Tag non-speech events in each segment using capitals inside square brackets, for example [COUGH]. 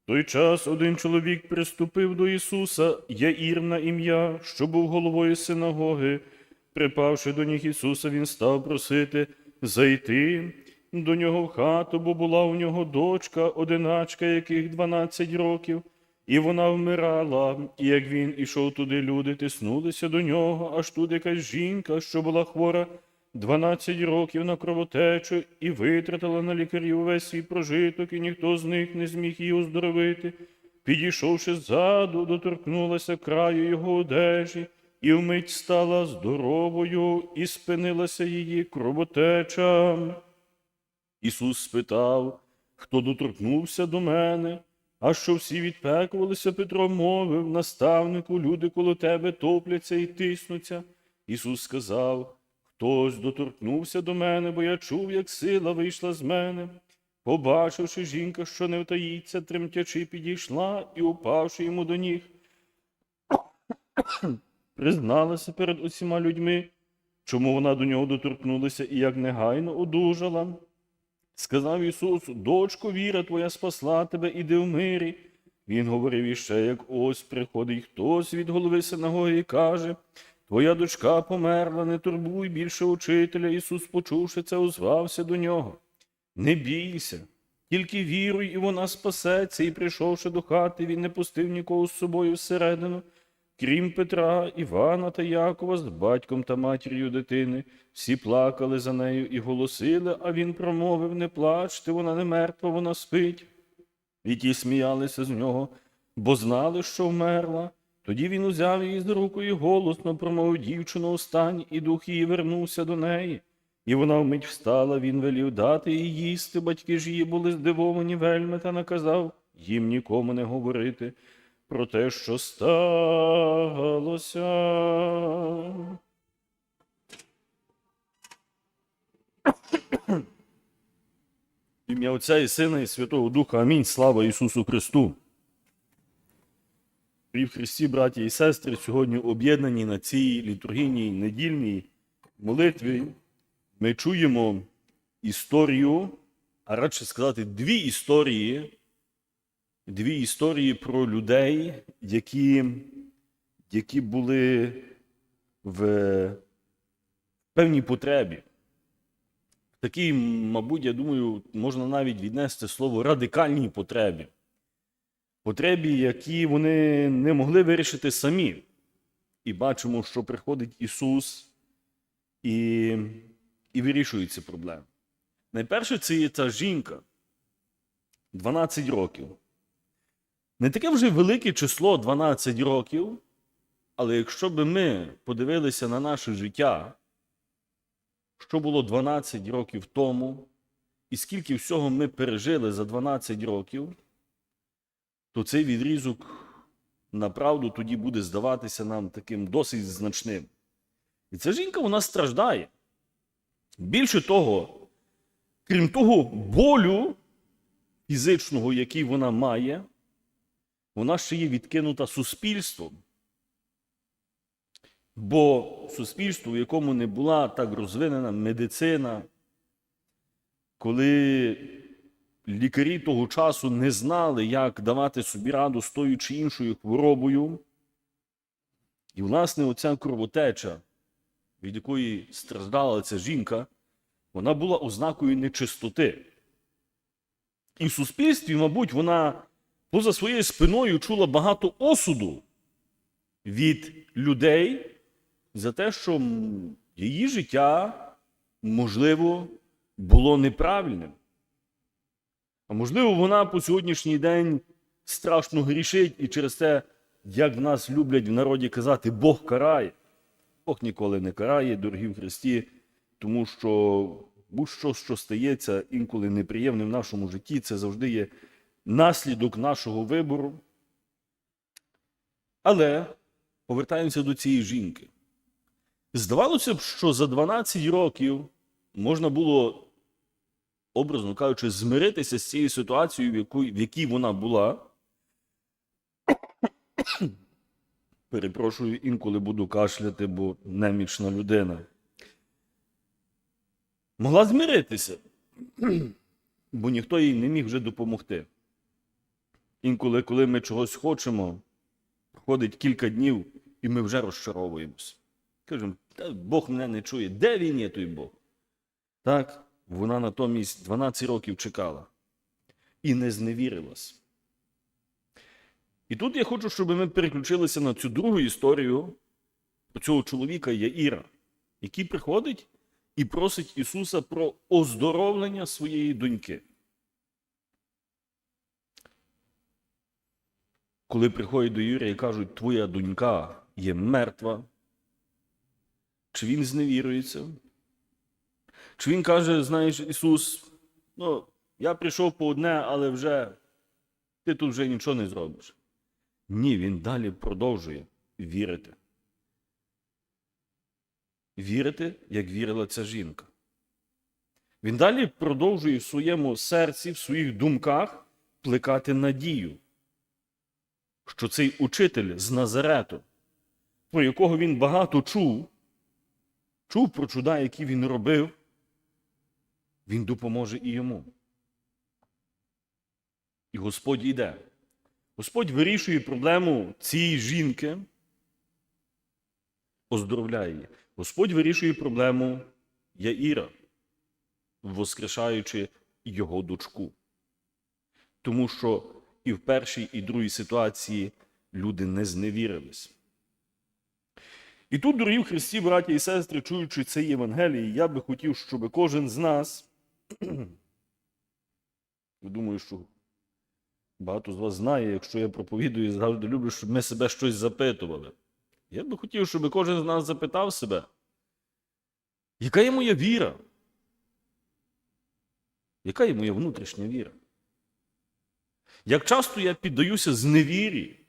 В той час один чоловік приступив до Ісуса, Яїр на ім'я, що був головою синагоги. Припавши до ніг Ісуса, він став просити зайти до нього в хату, бо була у нього дочка, одиначка, яких 12 років, і вона вмирала. І як він ішов туди, люди тиснулися до нього, аж тут якась жінка, що була хвора 12 років на кровотечу, і витратила на лікарів увесь свій прожиток, і ніхто з них не зміг її оздоровити. Підійшовши ззаду, доторкнулася краю його одежі, і вмить стала здоровою, і спинилася її кровотеча. Ісус спитав, хто доторкнувся до мене, а що всі відпекувалися, Петро мовив, наставнику, люди коло тебе топляться і тиснуться. Ісус сказав, хтось доторкнувся до мене, бо я чув, як сила вийшла з мене. Побачивши жінка, що не втаїться, тремтячи, підійшла і, упавши йому до ніг, [COUGHS] призналася перед усіма людьми, чому вона до нього доторкнулася і як негайно одужала. Сказав Ісус, дочко, віра твоя спасла тебе, іди в мирі. Він говорив іще, як ось приходить хтось від голови синагоги і каже, Твоя дочка померла, не турбуй більше учителя. Ісус, почувши це, озвався до нього. Не бійся, тільки віруй, і вона спасеться, і прийшовши до хати, він не пустив нікого з собою всередину, крім Петра, Івана та Якова з батьком та матір'ю дитини. Всі плакали за нею і голосили, а він промовив не плачте, вона не мертва, вона спить. І ті сміялися з нього, бо знали, що вмерла. Тоді він узяв її з руку і голосно промовив дівчину остань, і дух її вернувся до неї. І вона вмить встала, він велів дати їй їсти. Батьки ж її були здивовані вельми та наказав їм нікому не говорити про те, що сталося. Ім'я Отця і Сина і Святого Духа. Амінь. Слава Ісусу Христу. В Христі, браті і сестри, сьогодні об'єднані на цій літургійній недільній молитві, ми чуємо історію, а радше сказати, дві історії, дві історії про людей, які, які були в певній потребі. Такій, мабуть, я думаю, можна навіть віднести слово радикальній потребі. Потребі, які вони не могли вирішити самі. І бачимо, що приходить Ісус і, і вирішує ці проблеми. Найперше, це є та жінка 12 років. Не таке вже велике число 12 років, але якщо б ми подивилися на наше життя, що було 12 років тому, і скільки всього ми пережили за 12 років, то цей відрізок направду тоді буде здаватися нам таким досить значним. І ця жінка вона страждає. Більше того, крім того болю фізичного, який вона має, вона ще є відкинута суспільством. Бо суспільство, в якому не була так розвинена медицина, коли лікарі того часу не знали, як давати собі раду з тою чи іншою хворобою. І, власне, оця кровотеча, від якої страждала ця жінка, вона була ознакою нечистоти. І в суспільстві, мабуть, вона поза своєю спиною чула багато осуду від людей за те, що її життя, можливо, було неправильним. А можливо, вона по сьогоднішній день страшно грішить, і через те, як в нас люблять в народі казати, Бог карає. Бог ніколи не карає, дорогі в Христі, тому що будь-що, що стається інколи неприємним в нашому житті, це завжди є наслідок нашого вибору. Але повертаємося до цієї жінки. Здавалося б, що за 12 років можна було образно кажучи, змиритися з цією ситуацією, в якій, в якій вона була. [COUGHS] Перепрошую, інколи буду кашляти, бо немічна людина. Могла змиритися. бо ніхто їй не міг вже допомогти. Інколи, коли ми чогось хочемо, проходить кілька днів, і ми вже розчаровуємося. Кажемо, Бог мене не чує. Де він є той Бог? Так, вона натомість 12 років чекала і не зневірилась. І тут я хочу, щоб ми переключилися на цю другу історію цього чоловіка Яїра, який приходить і просить Ісуса про оздоровлення своєї доньки. Коли приходять до Юрія і кажуть, твоя донька є мертва, чи він зневірується? Чи він каже, знаєш, Ісус, ну, я прийшов по одне, але вже ти тут вже нічого не зробиш. Ні, він далі продовжує вірити. Вірити, як вірила ця жінка. Він далі продовжує в своєму серці, в своїх думках плекати надію, що цей учитель з Назарету, про якого він багато чув, чув про чуда, які він робив, він допоможе і йому. І Господь йде. Господь вирішує проблему цієї жінки, оздоровляє її. Господь вирішує проблему Яїра, воскрешаючи його дочку. Тому що і в першій, і другій ситуації люди не зневірились. І тут, дорогі в Христі, браті і сестри, чуючи цей Євангелії, я би хотів, щоб кожен з нас, думаю, що багато з вас знає, якщо я проповідую, завжди люблю, щоб ми себе щось запитували. Я би хотів, щоб кожен з нас запитав себе, яка є моя віра? Яка є моя внутрішня віра? Як часто я піддаюся зневірі,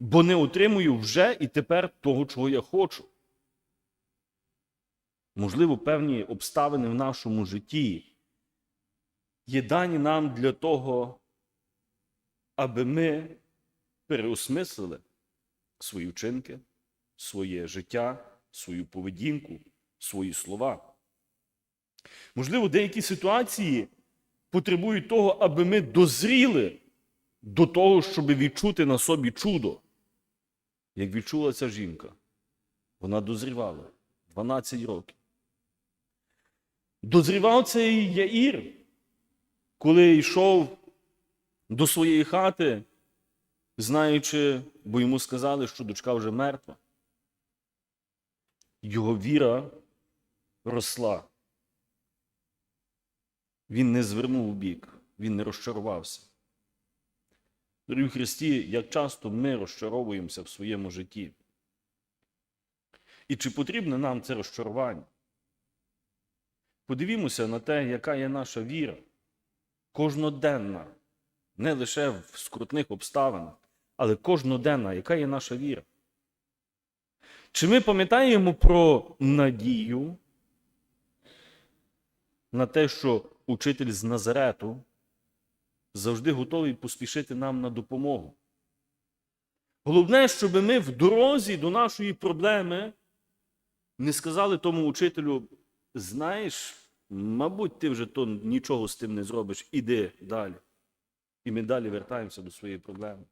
бо не отримую вже і тепер того, чого я хочу? Можливо, певні обставини в нашому житті є дані нам для того, аби ми переосмислили свої вчинки, своє життя, свою поведінку, свої слова. Можливо, деякі ситуації потребують того, аби ми дозріли до того, щоб відчути на собі чудо. Як відчула ця жінка, вона дозрівала 12 років. Дозрівав цей Яїр, коли йшов до своєї хати, знаючи, бо йому сказали, що дочка вже мертва. Його віра росла. Він не звернув бік, він не розчарувався. Дорогі Христі, як часто ми розчаровуємося в своєму житті. І чи потрібне нам це розчарування? Подивімося на те, яка є наша віра, кожноденна, не лише в скрутних обставинах, але кожноденна, яка є наша віра. Чи ми пам'ятаємо про надію на те, що учитель з Назарету завжди готовий поспішити нам на допомогу? Головне, щоб ми в дорозі до нашої проблеми не сказали тому учителю, знаєш, мабуть, ти вже то нічого з тим не зробиш, іди далі. І ми далі вертаємося до своєї проблеми.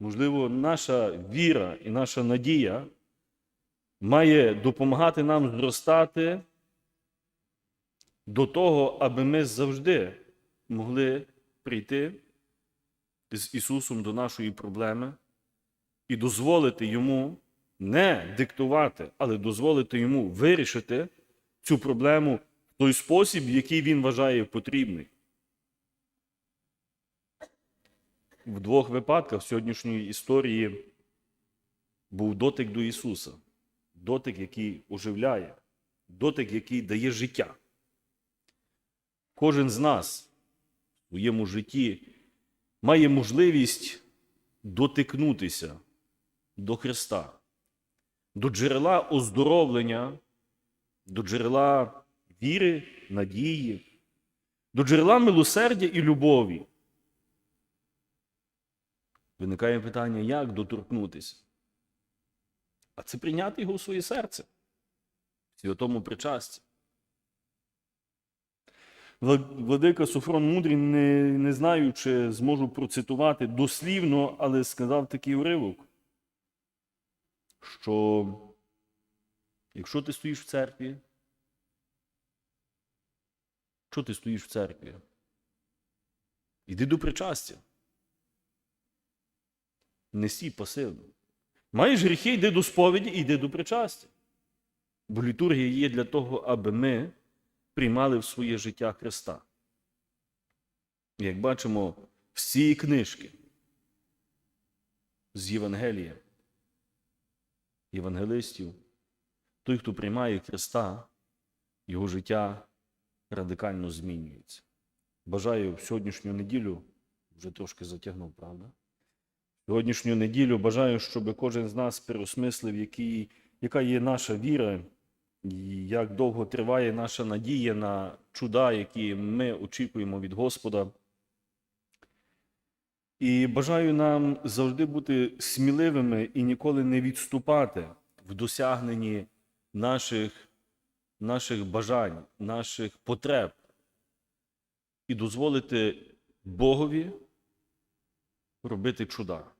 Можливо, наша віра і наша надія має допомагати нам зростати до того, аби ми завжди могли прийти з Ісусом до нашої проблеми і дозволити Йому не диктувати, але дозволити Йому вирішити цю проблему в той спосіб, який Він вважає потрібний. В двох випадках сьогоднішньої історії був дотик до Ісуса, дотик, який оживляє, дотик, який дає життя. Кожен з нас у своєму житті має можливість дотикнутися до Христа, до джерела оздоровлення, до джерела віри, надії, до джерела милосердя і любові. Виникає питання, як доторкнутися? А це прийняти його в своє серце, в святому причасті. Владика Софрон Мудрий, не, не знаю, чи зможу процитувати дослівно, але сказав такий уривок, що якщо ти стоїш в церкві, що ти стоїш в церкві? Іди до причастя. Не сій пасивно. Маєш гріхи, йди до сповіді і йди до причастя. Бо літургія є для того, аби ми приймали в своє життя Христа. Як бачимо, всі книжки з Євангелія, євангелистів, той, хто приймає Христа, його життя радикально змінюється. Бажаю сьогоднішню неділю, вже трошки затягнув, правда? Сьогоднішню неділю бажаю, щоб кожен з нас переосмислив, який, яка є наша віра, і як довго триває наша надія на чуда, які ми очікуємо від Господа. І бажаю нам завжди бути сміливими і ніколи не відступати в досягненні наших, наших бажань, наших потреб і дозволити Богові робити чуда.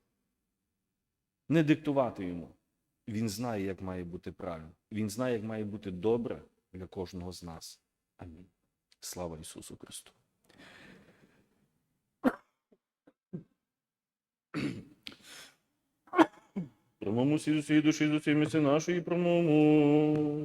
Не диктувати йому. Він знає, як має бути правильно. Він знає, як має бути добре для кожного з нас. Амінь. Слава Ісусу Христу. Промовимо всі з усієї душі, з усієї місці нашої промовимо.